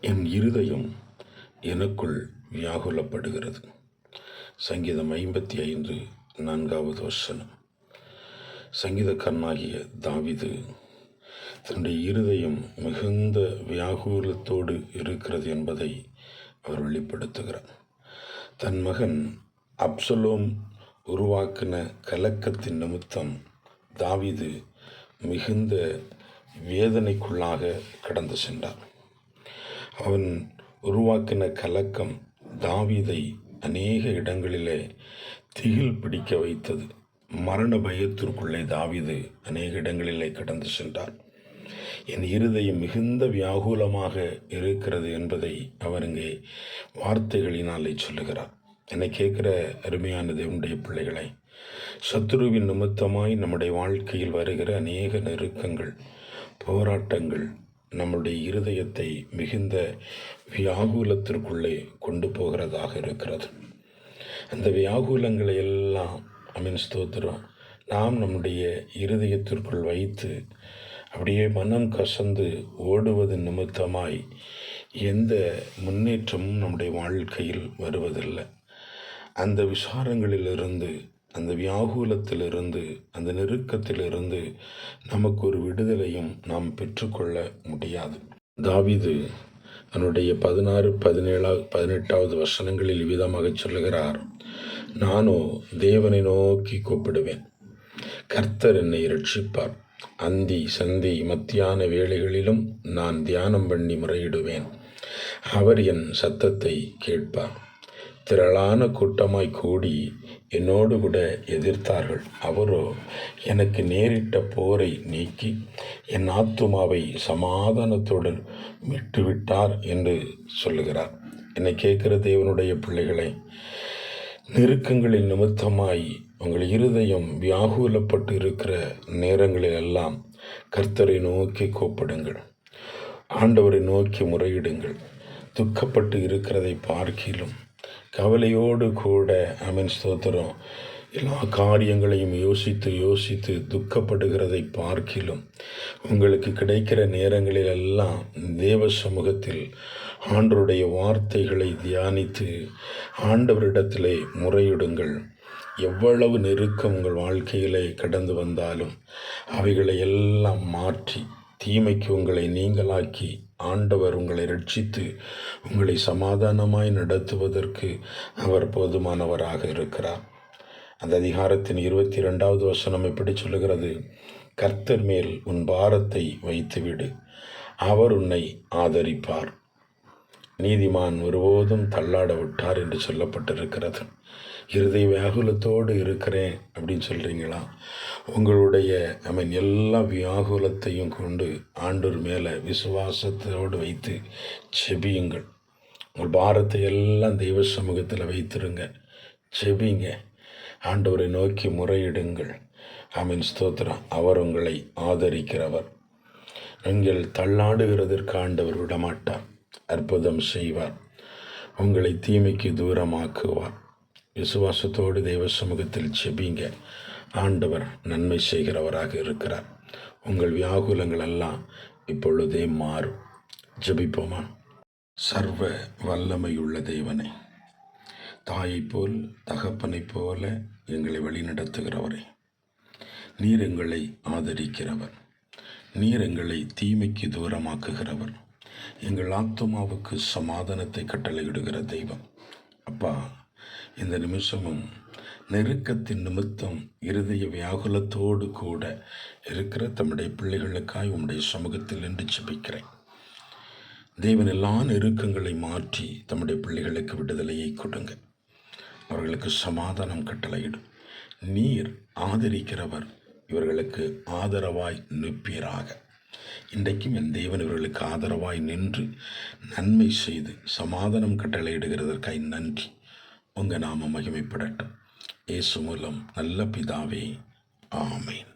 என் இருதயம் எனக்குள் வியாகுலப்படுகிறது. சங்கீதம் ஐம்பத்தி ஐந்து நான்காவது வசனம். சங்கீதக்காரனாகிய தாவிது தன்னுடைய இருதயம் மிகுந்த வியாகுலத்தோடு இருக்கிறது என்பதை அவர் வெளிப்படுத்துகிறார். தன் மகன் அப்சலோம் உருவாக்கின கலக்கத்தின் நிமித்தம் தாவிது மிகுந்த வேதனைக்குள்ளாக கடந்து சென்றார். அவன் உருவாக்கின கலக்கம் தாவீதை அநேக இடங்களிலே திகில் பிடிக்க வைத்தது. மரண பயத்திற்குள்ளே தாவீது அநேக இடங்களிலே கடந்து சென்றார். என் இருதயம் மிகுந்த வியாகுலமாக இருக்கிறது என்பதை அவர் இங்கே வார்த்தைகளினாலே சொல்லுகிறார். என்னை கேட்குற அருமையான தேவனுடைய பிள்ளைகளை சத்ருவின் நிமித்தமாய் நம்முடைய வாழ்க்கையில் வருகிற அநேக நெருக்கங்கள் போராட்டங்கள் நம்முடைய இருதயத்தை மிகுந்த வியாகுலத்திற்குள்ளே கொண்டு போகிறதாக இருக்கிறது. அந்த வியாகுலங்களை எல்லாம் அமீன் ஸ்தோத்திரம். நாம் நம்முடைய இருதயத்திற்குள் வைத்து அப்படியே மனம் கசந்து ஓடுவது நிமித்தமாய் எந்த முன்னேற்றமும் நம்முடைய வாழ்க்கையில் வருவதில்லை. அந்த விசாரங்களிலிருந்து அந்த வியாகுலத்திலிருந்து அந்த நெருக்கத்திலிருந்து நமக்கு ஒரு விடுதலையும் நாம் பெற்றுக்கொள்ள முடியாது. தாவிது தன்னுடைய பதினாறு பதினேழாவது பதினெட்டாவது வசனங்களில் விதமாக சொல்லுகிறார். நானோ தேவனை நோக்கி கூப்பிடுவேன். கர்த்தர் என்னை ரட்சிப்பார் அந்தி சந்தி மத்தியான வேளைகளிலும் நான் தியானம் பண்ணி முறையிடுவேன். அவர் என் சத்தத்தை கேட்பார். திரளான கூட்டமாய் கூடி என்னோடு கூட எதிர்த்தார்கள். அவரோ எனக்கு நேரிட்ட போரை நீக்கி என் ஆத்துமாவை சமாதானத்துடன் விட்டுவிட்டார் என்று சொல்லுகிறார். என்னை கேட்கிற தேவனுடைய பிள்ளைகளை நெருக்கங்களின் நிமித்தமாய் உங்கள் இருதயம் வியாகுலப்பட்டு இருக்கிற நேரங்களில் எல்லாம் கர்த்தரை நோக்கி கூப்பிடுங்கள். ஆண்டவரை நோக்கி முறையிடுங்கள். துக்கப்பட்டு இருக்கிறதை பார்க்கிலும் கவலையோடு கூட அமீன் ஸ்தோத்திரம். எல்லா காரியங்களையும் யோசித்து யோசித்து துக்கப்படுகிறதை பார்க்கிலும் உங்களுக்கு கிடைக்கிற நேரங்களில் எல்லாம் தேவ சமூகத்தில் ஆண்டருடைய வார்த்தைகளை தியானித்து ஆண்டவரிடத்திலே முறையிடுங்கள். எவ்வளவு நெருக்கம் உங்கள் வாழ்க்கையிலே கடந்து வந்தாலும் அவைகளை எல்லாம் மாற்றி தீமைக்கு உங்களை நீங்களாக்கி ஆண்டவர் உங்களை ரட்சித்து உங்களை சமாதானமாய் நடத்துவதற்கு அவர் போதுமானவராக இருக்கிறார். அந்த அதிகாரத்தின் இருபத்தி ரெண்டாவது வசனம் எப்படி சொல்லுகிறது. கர்த்தர் மேல் உன் பாரத்தை வைத்துவிடு. அவர் உன்னை ஆதரிப்பார். நீதிமான் ஒருபோதும் தள்ளாட விட்டார் என்று சொல்லப்பட்டிருக்கிறது. இருதய வியாகுலத்தோடு இருக்கிறேன் அப்படின்னு சொல்கிறீங்களா உங்களுடைய ஐ மீன் எல்லா வியாகுலத்தையும் கொண்டு ஆண்டூர் மேலே விசுவாசத்தோடு வைத்து செபியுங்கள். உங்கள் பாரத்தை எல்லாம் தெய்வ சமூகத்தில் வைத்திருங்க. செபிங்க. ஆண்டவரை நோக்கி முறையிடுங்கள். ஆமீன் ஸ்தோத்ரா அவர் உங்களை ஆதரிக்கிறவர். நீங்கள் தள்ளாடுகிறதற்கு ஆண்டவர் விடமாட்டார். அற்புதம் செய்வார். உங்களை தீமைக்கு தூரமாக்குவார். விசுவாசத்தோடு தெய்வ சமூகத்தில் செபிங்க ஆண்டவர் நன்மை செய்கிறவராக இருக்கிறார். உங்கள் வியாகுலங்கள் எல்லாம் இப்பொழுதே மாறும். ஜபிப்போமா? சர்வ வல்லமையுள்ள தெய்வனை தாயைப் போல் தகப்பனைப் போல எங்களை வழிநடத்துகிறவரே நீர் எங்களை ஆதரிக்கிறவர். நீர் எங்களை தீமைக்கு தூரமாக்குகிறவர். எங்கள் ஆத்மாவுக்கு சமாதானத்தை கட்டளையிடுகிற தெய்வம். அப்பா இந்த நிமிஷமும் நெருக்கத்தின் நிமித்தம் இருதய வியாகுலத்தோடு கூட இருக்கிற தம்முடைய பிள்ளைகளுக்காய் உம்முடைய சமூகத்தில் என்று ஜபிக்கிறேன். தேவன் எல்லா நெருக்கங்களை மாற்றி தம்முடைய பிள்ளைகளுக்கு விடுதலையை கொடுங்க. அவர்களுக்கு சமாதானம் கட்டளையிடும். நீர் ஆதரிக்கிறவர் இவர்களுக்கு ஆதரவாய் நிற்பீராக. இன்றைக்கும் என் தேவன் இவர்களுக்கு ஆதரவாய் நின்று நன்மை செய்து சமாதானம் கட்டளையிடுகிறதற்காய் நன்றி. உங்கள் நாம மகிமைப்படட்டும். இயேசு மூலம் நல்ல பிதாவே ஆமேன்.